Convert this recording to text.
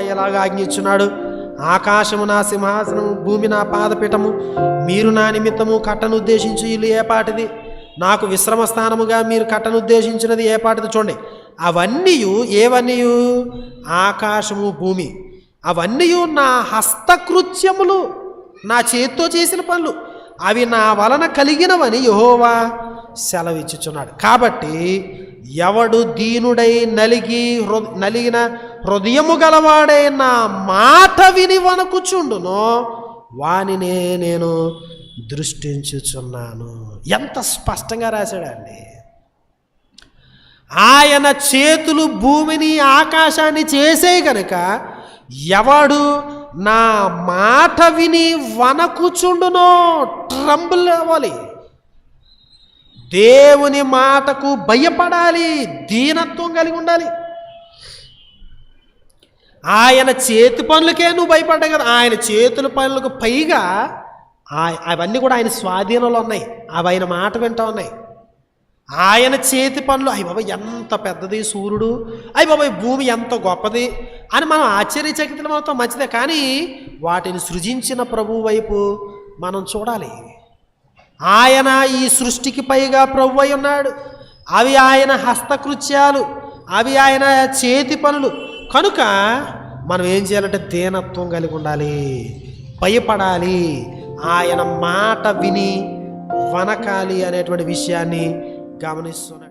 ఎలాగ ఆజ్ఞించున్నాడు? ఆకాశము నా సింహాసనము భూమి నా పాదపీఠము మీరు నా నిమిత్తము కట్టను ఉద్దేశించి ఇల్లు ఏపాటిది నాకు విశ్రమ స్థానముగా మీరు కట్టనుద్దేశించినది ఏపాటిది చూడండి. అవన్నీ ఏవన్నీ ఆకాశము భూమి. అవన్నీ నా హస్తకృత్యములు నా చేత్తో చేసిన పనులు. అవి నా వలన కలిగినవని యహోవా సెలవిచ్చుచున్నాడు. కాబట్టి ఎవడు దీనుడై నలిగి హృ నలిగిన హృదయము గలవాడే నా మాట విని వణకుచుండునో వానినే నేను దృష్టించుచున్నాను. ఎంత స్పష్టంగా రాశాడండి. ఆయన చేతులు భూమిని ఆకాశాన్ని చేసే గనుక ఎవడు నా మాట విని వనకుచుండునో ట్రంబుల్ అవ్వాలి. దేవుని మాటకు భయపడాలి దీనత్వం కలిగి ఉండాలి. ఆయన చేతి పనులకే నువ్వు భయపడ్డావు కదా. ఆయన చేతుల పనులకు పైగా ఆ- అవన్నీ కూడా ఆయన స్వాధీనంలో ఉన్నాయి. అవి ఆయన మాట వింటా ఉన్నాయి. ఆయన చేతి పనులు అయ్యి బాబా ఎంత పెద్దది సూర్యుడు. అయ్యి బాబాయ్ భూమి ఎంత గొప్పది అని మనం ఆశ్చర్యచకితులం అవుతాం మంచిదే. కానీ వాటిని సృజించిన ప్రభు వైపు మనం చూడాలి. ఆయన ఈ సృష్టికి పైగా ప్రభు అయి ఉన్నాడు. అవి ఆయన హస్తకృత్యాలు అవి ఆయన చేతి పనులు కనుక మనం ఏం చేయాలంటే దీనత్వం కలిగి ఉండాలి. భయపడాలి. ఆయన మాట విని వనకాలి అనేటువంటి విషయాన్ని గమనిస్తున్నాడు.